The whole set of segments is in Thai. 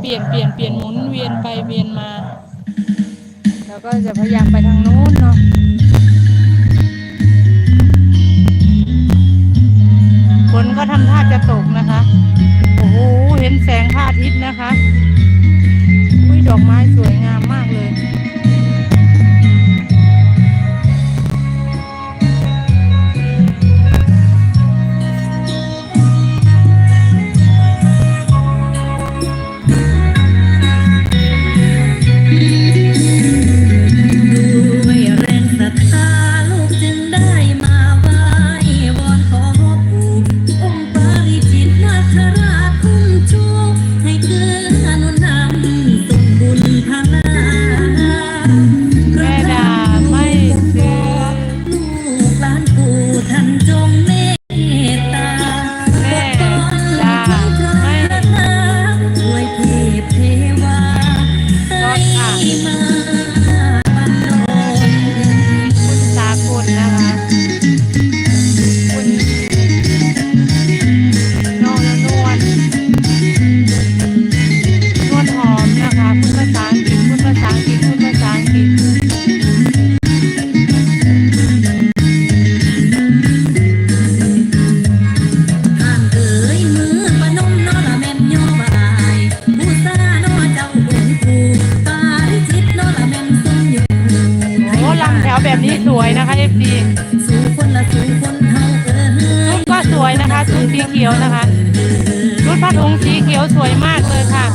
เปลี่ยนเปลี่ยนเปลี่ยนหมุนเวียนไปเวียนมา แล้วก็จะพยายามไปทางโน้นเนาะฝนก็ทำท่าจะตกนะคะ โอ้โห เห็นแสงพระอาทิตย์นะคะอุ้ยดอกไม้สวยงาม แถวแบบนี้สวยนะคะเอฟซีรุ่ดก็สวยนะคะชุดสีเขียวนะคะรุ่นผ้าถุงสีเขียวสวยมากเลยค่ะ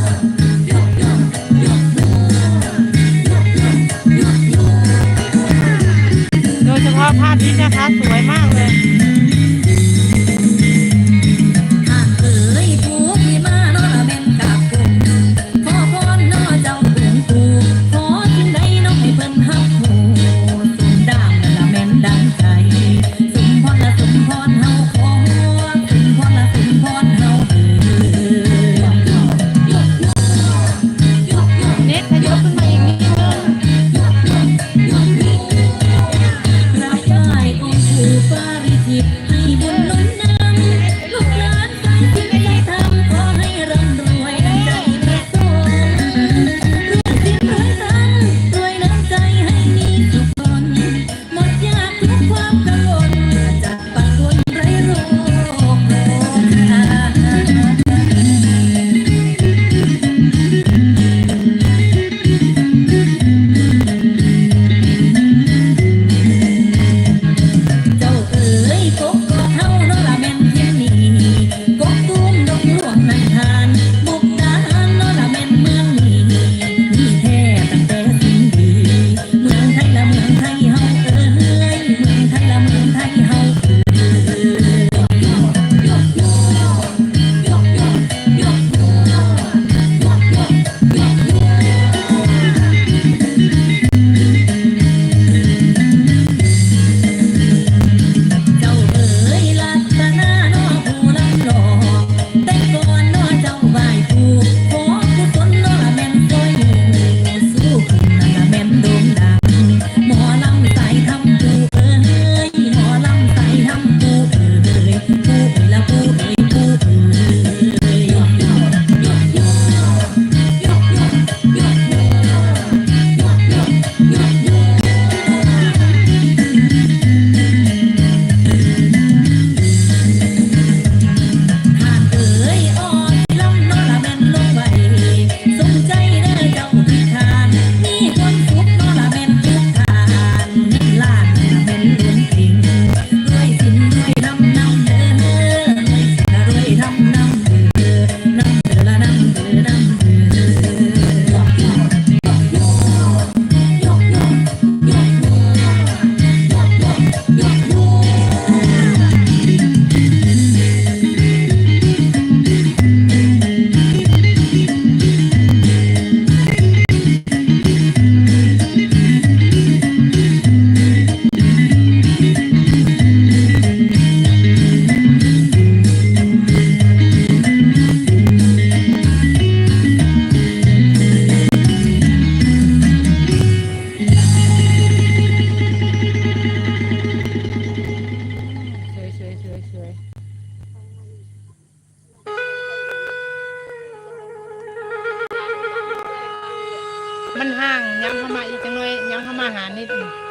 I'm Paris, Paris. มันห่างย้ำเข้ามาอีกจังเลยย้ำเข้ามาหานิดหนิ